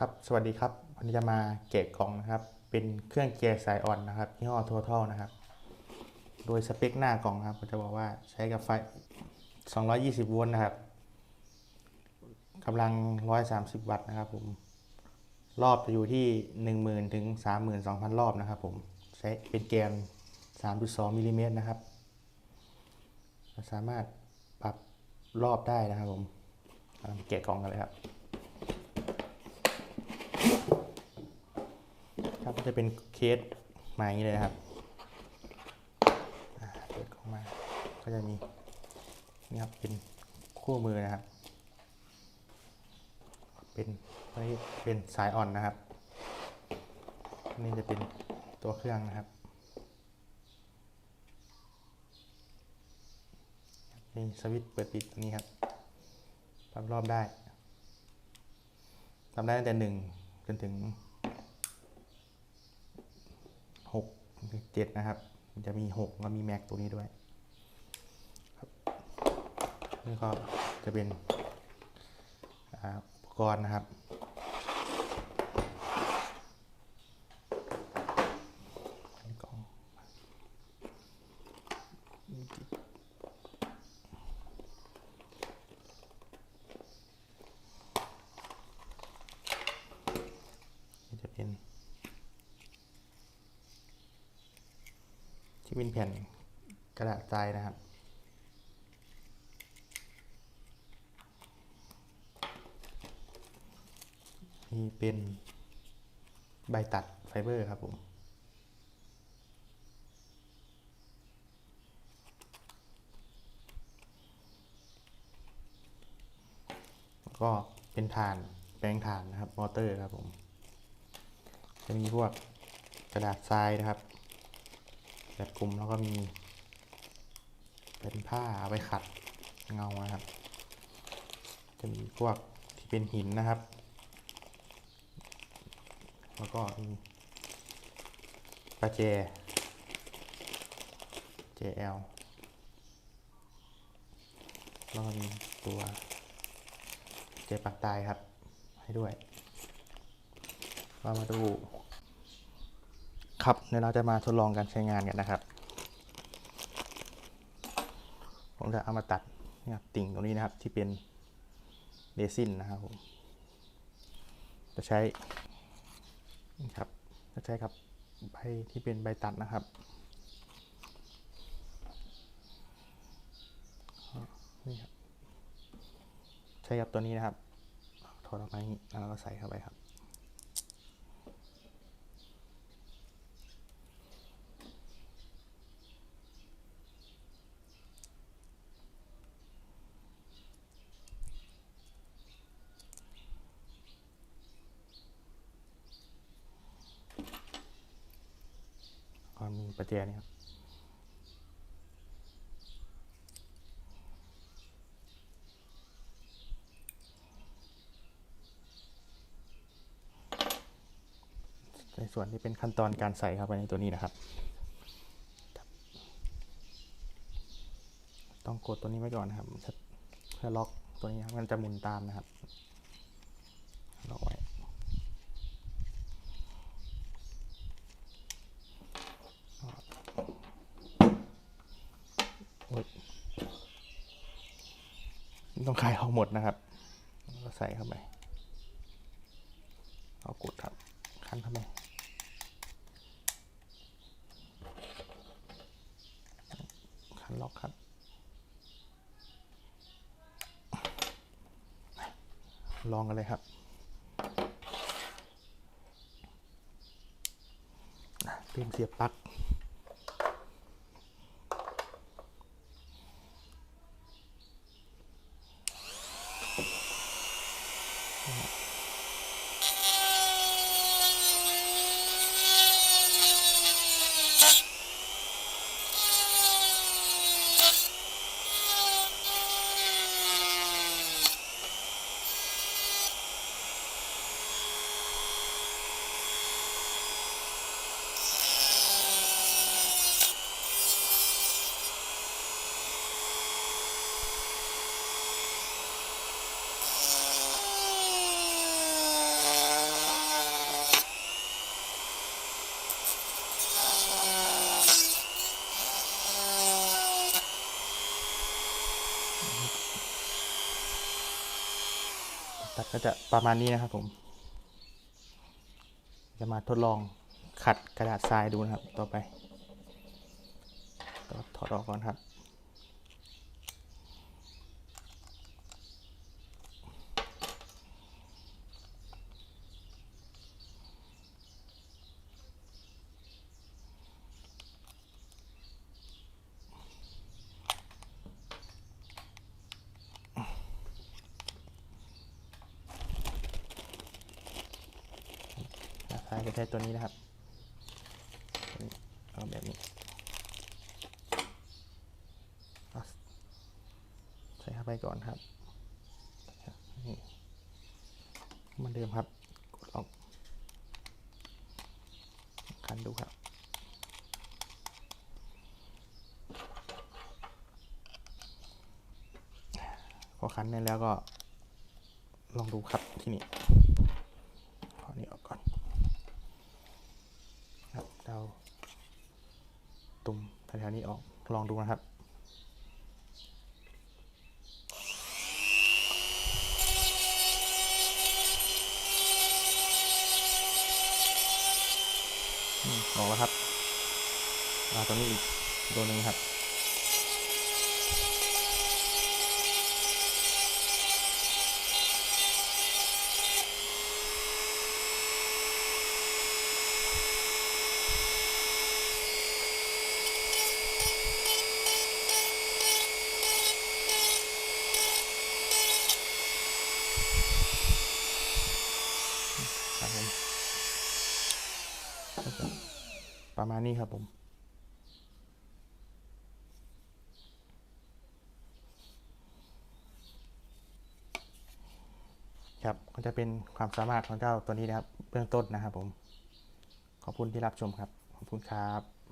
ครับ สวัสดีครับ วันนี้จะมาแกะกล่องนะครับ เป็นเครื่องเกียร์สายอ่อนนะครับยี่ห้อ Total นะครับ โดยสเปคหน้ากล่องครับก็จะบอกว่าใช้กับไฟ 220 โวลต์นะครับกำลัง 130 วัตต์นะครับผม รอบจะอยู่ที่ 10,000 ถึง 32,000 รอบนะครับผม ใช้เป็นแกน 3.2มิลลิเมตรนะครับ สามารถปรับรอบได้นะครับผมเรามาแกะกล่องกันเลยครับ ครับก็จะเป็นเคสมาอย่างนี้เลยนะครับเปิดออกมา ก็จะมีนี่ครับเป็นคู่มือนะครับ เป็นไว้เป็นสายอ่อนนะครับ นี่จะเป็นตัวเครื่องนะครับมีสวิตช์เปิดปิดตรงนี้ครับปรับรอบได้ทำได้ตั้งแต่หนึ่งจนถึง หกเจ็ดนะครับ จะมีหกแล้วมีแม็กตัวนี้ด้วยครับนี่ก็จะเป็นอุปกรณ์นะครับอันนี้กล่องนี่จะเป็น ที่เป็นแผ่นกระดาษทรายนะครับ นี่เป็นใบตัดไฟเบอร์ครับผมก็เป็นฐานแปลงฐานนะครับมอเตอร์ครับผม จะมีพวกกระดาษทรายนะครับ แบบกลุ่มแล้วก็มี เป็นผ้าเอาไปขัดเงานะครับ จะมีพวกที่เป็นหินนะครับ แล้วก็มีประแจ JL แล้วก็มีตัวเจปักตายครับ ให้ด้วย เรามาดู ครับเดี๋ยวเราจะมาทดลองการใช้งานกันนะครับ ผมจะเอามาตัดเนี่ยติ่งตรงนี้นะครับที่เป็นเรซินนะครับผมจะใช้นี่ครับจะใช้กับใบที่เป็นใบตัดนะครับนี่ครับใช้กับตัวนี้นะครับถอดออกมาอย่างนี้แล้วเราก็ใส่เข้าไปครับ ก็มี ประแจนี่ครับในส่วนที่เป็นขั้นตอนการใส่เข้าไปในตัวนี้นะครับ ต้องกดตัวนี้ไว้ก่อนนะครับเพื่อล็อกตัวนี้ครับมันจะหมุนตามนะครับล็อกไว้ โอ๊ย ต้องคลายออกหมดนะครับก็ใส่เข้าไปเอากดครับ คันเข้าไปคันล็อกครับลองกันเลยครับเตรียมเสียบปลั๊ก ค ก็จะประมาณนี้นะครับผม จะมาทดลองขัดกระดาษทรายดูนะครับ ต่อไปก็ถอดออกก่อนครับ กระดาษทราย จะใช้ตัวนี้นะครับเอาแบบนี้ใส่เข้าไปก่อนครับมันเดิมครับ กดออกคันดูครับพอคันได้แล้วก็ลองดูครับที่นี่ขอนี้ออก ก่อนครับเราตุ่มแถวๆนี้ออกลองดูนะครับออกแล้วครับมาตัวนี้อีกตัวหนึ่งครับผมก็จะ ประมาณนี้ครับผมครับก็จะเป็นความสามารถของเจ้าตัวนี้นะครับ เบื้องต้นนะครับผม ขอบคุณที่รับชมครับ ขอบคุณครับ